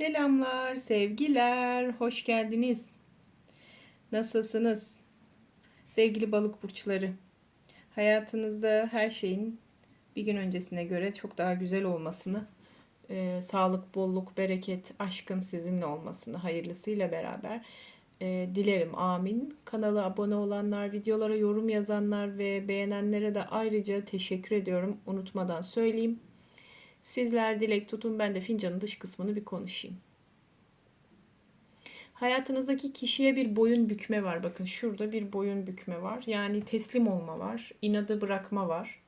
Selamlar, sevgiler, hoş geldiniz. Nasılsınız? Sevgili balık burçları. Hayatınızda her şeyin bir gün öncesine göre çok daha güzel olmasını, e, sağlık, bolluk, bereket, aşkın sizinle olmasını hayırlısıyla beraber e, dilerim. Amin. Kanala abone olanlar, videolara yorum yazanlar ve beğenenlere de ayrıca teşekkür ediyorum. Unutmadan söyleyeyim. Sizler dilek tutun ben de fincanın dış kısmını bir konuşayım. Hayatınızdaki kişiye bir boyun bükme var. Bakın şurada bir boyun bükme var. Yani teslim olma var. inadı bırakma var.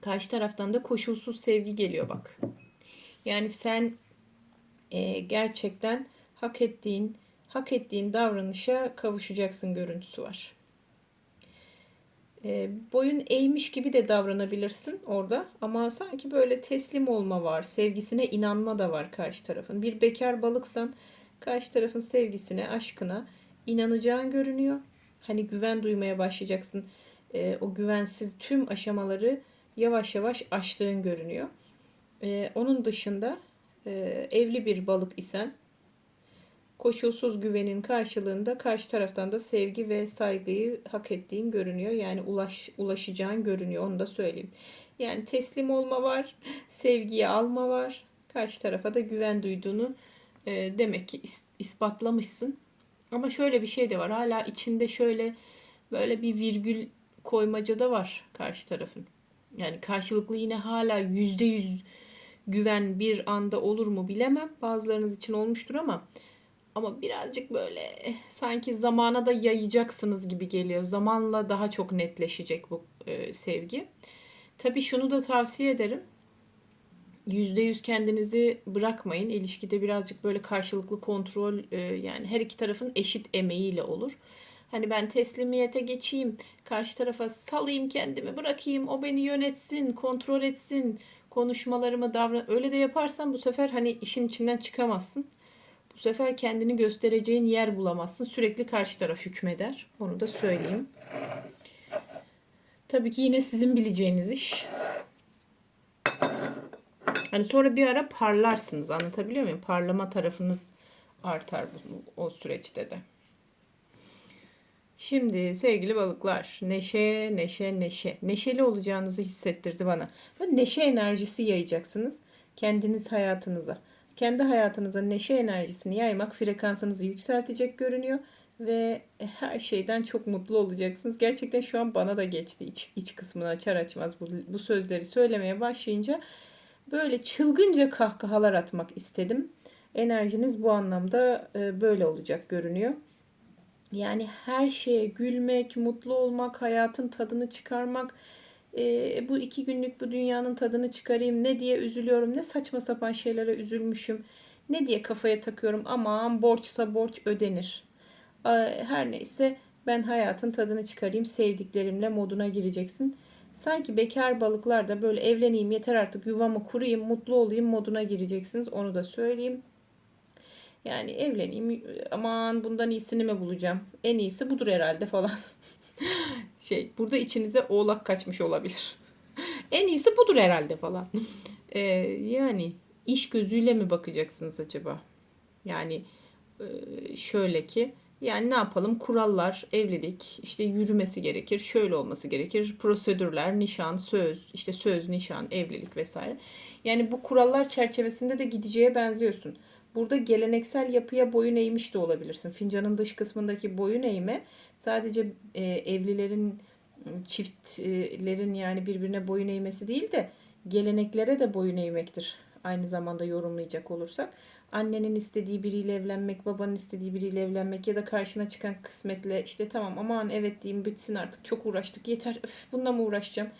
Karşı taraftan da koşulsuz sevgi geliyor bak. Yani sen e, gerçekten hak ettiğin hak ettiğin davranışa kavuşacaksın görüntüsü var. E, boyun eğmiş gibi de davranabilirsin orada ama sanki böyle teslim olma var, sevgisine inanma da var karşı tarafın. Bir bekar balıksan karşı tarafın sevgisine, aşkına inanacağın görünüyor. Hani güven duymaya başlayacaksın. E, o güvensiz tüm aşamaları yavaş yavaş aştığın görünüyor. E, onun dışında e, evli bir balık isen koşulsuz güvenin karşılığında karşı taraftan da sevgi ve saygıyı hak ettiğin görünüyor. Yani ulaş, ulaşacağın görünüyor onu da söyleyeyim. Yani teslim olma var, sevgiyi alma var. Karşı tarafa da güven duyduğunu e, demek ki is, ispatlamışsın. Ama şöyle bir şey de var. Hala içinde şöyle böyle bir virgül koymaca da var karşı tarafın. Yani karşılıklı yine hala yüzde yüz güven bir anda olur mu bilemem. Bazılarınız için olmuştur ama ama birazcık böyle sanki zamana da yayacaksınız gibi geliyor. Zamanla daha çok netleşecek bu e, sevgi. Tabii şunu da tavsiye ederim. %100 kendinizi bırakmayın. İlişkide birazcık böyle karşılıklı kontrol e, yani her iki tarafın eşit emeğiyle olur. Hani ben teslimiyete geçeyim, karşı tarafa salayım kendimi, bırakayım, o beni yönetsin, kontrol etsin, konuşmalarımı davran öyle de yaparsan bu sefer hani işin içinden çıkamazsın. Bu sefer kendini göstereceğin yer bulamazsın. Sürekli karşı taraf hükmeder. Onu da söyleyeyim. Tabii ki yine sizin bileceğiniz iş. Hani sonra bir ara parlarsınız. Anlatabiliyor muyum? Parlama tarafınız artar bu, o süreçte de. Şimdi sevgili balıklar, neşe, neşe, neşe. Neşeli olacağınızı hissettirdi bana. Böyle neşe enerjisi yayacaksınız kendiniz hayatınıza. Kendi hayatınıza neşe enerjisini yaymak frekansınızı yükseltecek görünüyor ve her şeyden çok mutlu olacaksınız. Gerçekten şu an bana da geçti iç, iç kısmını açar açmaz bu, bu sözleri söylemeye başlayınca böyle çılgınca kahkahalar atmak istedim. Enerjiniz bu anlamda e, böyle olacak görünüyor. Yani her şeye gülmek, mutlu olmak, hayatın tadını çıkarmak, e, bu iki günlük bu dünyanın tadını çıkarayım ne diye üzülüyorum, ne saçma sapan şeylere üzülmüşüm, ne diye kafaya takıyorum aman borçsa borç ödenir. E, her neyse ben hayatın tadını çıkarayım sevdiklerimle moduna gireceksin. Sanki bekar balıklar da böyle evleneyim yeter artık yuvamı kurayım mutlu olayım moduna gireceksiniz onu da söyleyeyim. Yani evleneyim aman bundan iyisini mi bulacağım? En iyisi budur herhalde falan. şey burada içinize oğlak kaçmış olabilir. en iyisi budur herhalde falan. ee, yani iş gözüyle mi bakacaksınız acaba? Yani e, şöyle ki yani ne yapalım kurallar evlilik işte yürümesi gerekir şöyle olması gerekir prosedürler nişan söz işte söz nişan evlilik vesaire yani bu kurallar çerçevesinde de gideceğe benziyorsun Burada geleneksel yapıya boyun eğmiş de olabilirsin. Fincanın dış kısmındaki boyun eğme sadece e, evlilerin çiftlerin yani birbirine boyun eğmesi değil de geleneklere de boyun eğmektir. Aynı zamanda yorumlayacak olursak. Annenin istediği biriyle evlenmek, babanın istediği biriyle evlenmek ya da karşına çıkan kısmetle işte tamam aman evet diyeyim bitsin artık çok uğraştık yeter öf bununla mı uğraşacağım?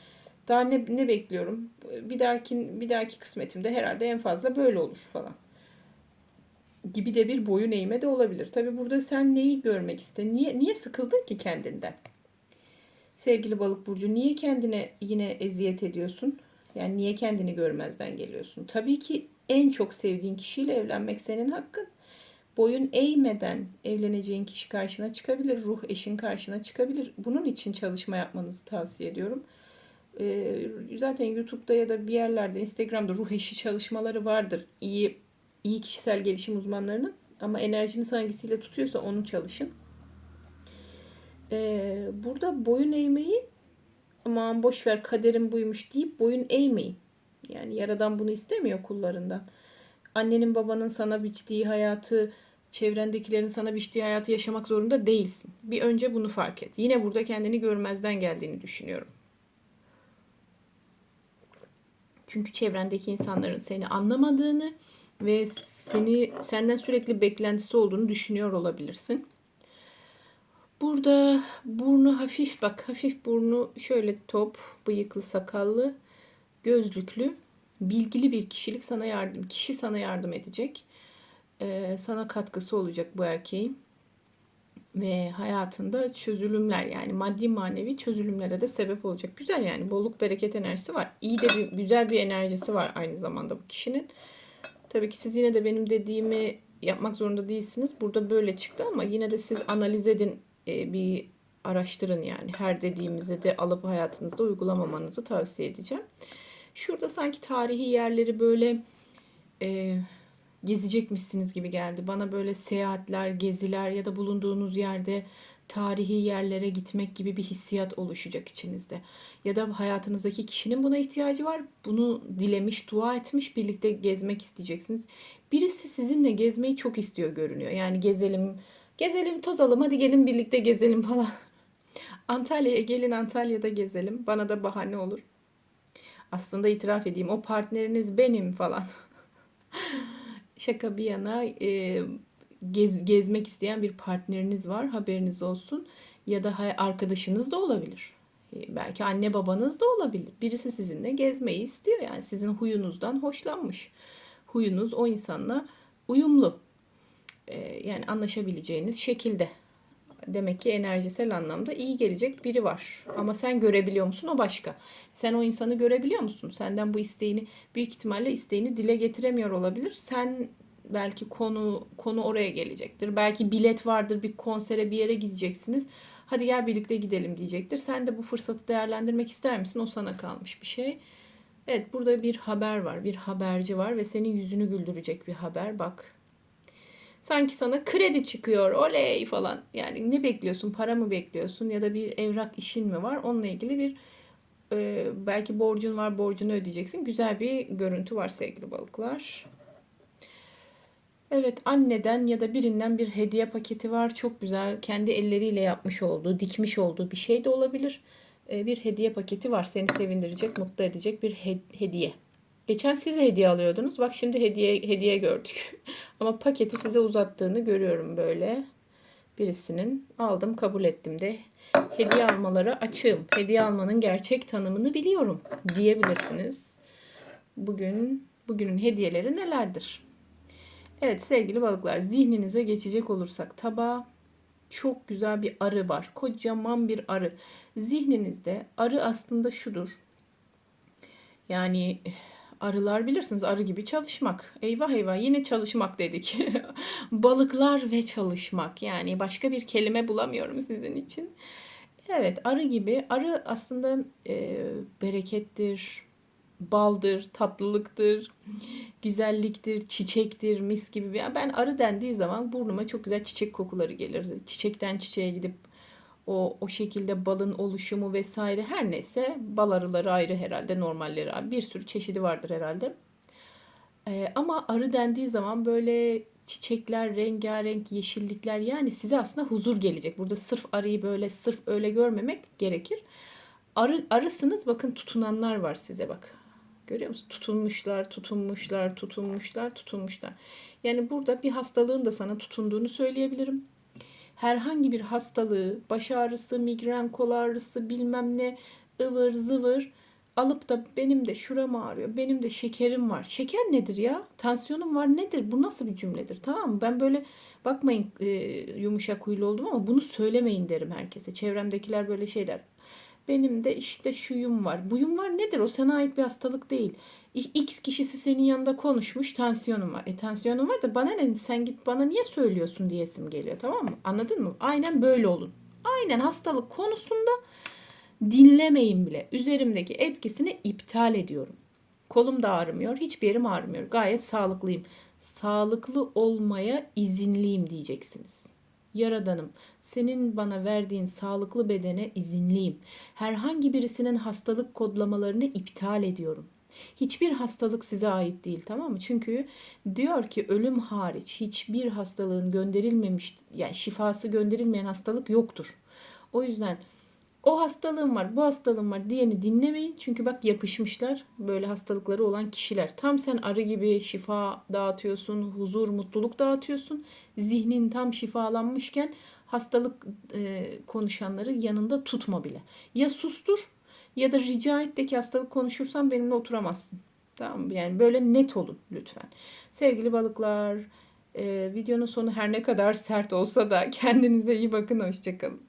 Daha ne, ne bekliyorum? Bir dahaki bir dahaki kısmetimde herhalde en fazla böyle olur falan gibi de bir boyun eğme de olabilir. Tabi burada sen neyi görmek istedin? Niye, niye sıkıldın ki kendinden? Sevgili balık burcu niye kendine yine eziyet ediyorsun? Yani niye kendini görmezden geliyorsun? Tabii ki en çok sevdiğin kişiyle evlenmek senin hakkın. Boyun eğmeden evleneceğin kişi karşına çıkabilir. Ruh eşin karşına çıkabilir. Bunun için çalışma yapmanızı tavsiye ediyorum. Ee, zaten YouTube'da ya da bir yerlerde Instagram'da ruh eşi çalışmaları vardır. İyi iyi kişisel gelişim uzmanlarının ama enerjiniz hangisiyle tutuyorsa onu çalışın. Ee, burada boyun eğmeyi aman boş ver kaderim buymuş deyip boyun eğmeyin. Yani yaradan bunu istemiyor kullarından. Annenin babanın sana biçtiği hayatı, çevrendekilerin sana biçtiği hayatı yaşamak zorunda değilsin. Bir önce bunu fark et. Yine burada kendini görmezden geldiğini düşünüyorum. Çünkü çevrendeki insanların seni anlamadığını ve seni senden sürekli beklentisi olduğunu düşünüyor olabilirsin. Burada burnu hafif bak hafif burnu şöyle top, bıyıklı, sakallı, gözlüklü, bilgili bir kişilik sana yardım, kişi sana yardım edecek. Ee, sana katkısı olacak bu erkeğin ve hayatında çözülümler yani maddi manevi çözülümlere de sebep olacak. Güzel yani bolluk bereket enerjisi var. İyi de bir güzel bir enerjisi var aynı zamanda bu kişinin. Tabii ki siz yine de benim dediğimi yapmak zorunda değilsiniz. Burada böyle çıktı ama yine de siz analiz edin e, bir araştırın yani. Her dediğimizi de alıp hayatınızda uygulamamanızı tavsiye edeceğim. Şurada sanki tarihi yerleri böyle e, gezecekmişsiniz gibi geldi. Bana böyle seyahatler, geziler ya da bulunduğunuz yerde tarihi yerlere gitmek gibi bir hissiyat oluşacak içinizde. Ya da hayatınızdaki kişinin buna ihtiyacı var. Bunu dilemiş, dua etmiş, birlikte gezmek isteyeceksiniz. Birisi sizinle gezmeyi çok istiyor görünüyor. Yani gezelim, gezelim, tozalım, hadi gelin birlikte gezelim falan. Antalya'ya gelin Antalya'da gezelim. Bana da bahane olur. Aslında itiraf edeyim o partneriniz benim falan. Şaka bir yana e, gez, gezmek isteyen bir partneriniz var haberiniz olsun. Ya da arkadaşınız da olabilir. E, belki anne babanız da olabilir. Birisi sizinle gezmeyi istiyor yani sizin huyunuzdan hoşlanmış. Huyunuz o insanla uyumlu. E, yani anlaşabileceğiniz şekilde. Demek ki enerjisel anlamda iyi gelecek biri var. Ama sen görebiliyor musun? O başka. Sen o insanı görebiliyor musun? Senden bu isteğini büyük ihtimalle isteğini dile getiremiyor olabilir. Sen belki konu konu oraya gelecektir. Belki bilet vardır bir konsere bir yere gideceksiniz. Hadi gel birlikte gidelim diyecektir. Sen de bu fırsatı değerlendirmek ister misin? O sana kalmış bir şey. Evet burada bir haber var. Bir haberci var ve senin yüzünü güldürecek bir haber. Bak Sanki sana kredi çıkıyor oley falan. Yani ne bekliyorsun? Para mı bekliyorsun? Ya da bir evrak işin mi var? Onunla ilgili bir e, belki borcun var borcunu ödeyeceksin. Güzel bir görüntü var sevgili balıklar. Evet anneden ya da birinden bir hediye paketi var. Çok güzel. Kendi elleriyle yapmış olduğu, dikmiş olduğu bir şey de olabilir. E, bir hediye paketi var. Seni sevindirecek, mutlu edecek bir he- hediye. Geçen size hediye alıyordunuz. Bak şimdi hediye hediye gördük. Ama paketi size uzattığını görüyorum böyle. Birisinin aldım kabul ettim de hediye almalara açığım. Hediye almanın gerçek tanımını biliyorum diyebilirsiniz. Bugün bugünün hediyeleri nelerdir? Evet sevgili balıklar zihninize geçecek olursak tabağa çok güzel bir arı var. Kocaman bir arı. Zihninizde arı aslında şudur. Yani Arılar bilirsiniz arı gibi çalışmak. Eyvah eyvah yine çalışmak dedik. Balıklar ve çalışmak. Yani başka bir kelime bulamıyorum sizin için. Evet arı gibi. Arı aslında e, berekettir, baldır, tatlılıktır, güzelliktir, çiçektir, mis gibi. Bir... Ben arı dendiği zaman burnuma çok güzel çiçek kokuları gelir. Çiçekten çiçeğe gidip o o şekilde balın oluşumu vesaire her neyse bal arıları ayrı herhalde normalleri bir sürü çeşidi vardır herhalde. Ee, ama arı dendiği zaman böyle çiçekler, rengarenk yeşillikler yani size aslında huzur gelecek. Burada sırf arıyı böyle sırf öyle görmemek gerekir. Arı, arısınız bakın tutunanlar var size bak. Görüyor musun? Tutunmuşlar, tutunmuşlar, tutunmuşlar, tutunmuşlar. Yani burada bir hastalığın da sana tutunduğunu söyleyebilirim herhangi bir hastalığı, baş ağrısı, migren, kol ağrısı, bilmem ne, ıvır zıvır alıp da benim de şuram ağrıyor, benim de şekerim var. Şeker nedir ya? Tansiyonum var nedir? Bu nasıl bir cümledir? Tamam mı? Ben böyle bakmayın e, yumuşak huylu oldum ama bunu söylemeyin derim herkese. Çevremdekiler böyle şeyler. Benim de işte şuyum var. Buyum var nedir? O sana ait bir hastalık değil. X kişisi senin yanında konuşmuş tansiyonum var. E tansiyonum var da bana ne sen git bana niye söylüyorsun diyesim geliyor tamam mı? Anladın mı? Aynen böyle olun. Aynen hastalık konusunda dinlemeyin bile. Üzerimdeki etkisini iptal ediyorum. Kolum da ağrımıyor, hiçbir yerim ağrımıyor. Gayet sağlıklıyım. Sağlıklı olmaya izinliyim diyeceksiniz. Yaradanım, senin bana verdiğin sağlıklı bedene izinliyim. Herhangi birisinin hastalık kodlamalarını iptal ediyorum. Hiçbir hastalık size ait değil tamam mı? Çünkü diyor ki ölüm hariç hiçbir hastalığın gönderilmemiş yani şifası gönderilmeyen hastalık yoktur. O yüzden o hastalığım var, bu hastalığım var diyeni dinlemeyin. Çünkü bak yapışmışlar böyle hastalıkları olan kişiler. Tam sen arı gibi şifa dağıtıyorsun, huzur, mutluluk dağıtıyorsun. Zihnin tam şifalanmışken hastalık e, konuşanları yanında tutma bile. Ya sustur ya da rica et de ki hastalık konuşursan benimle oturamazsın. Tamam mı? Yani böyle net olun lütfen. Sevgili balıklar, e, videonun sonu her ne kadar sert olsa da kendinize iyi bakın. Hoşçakalın.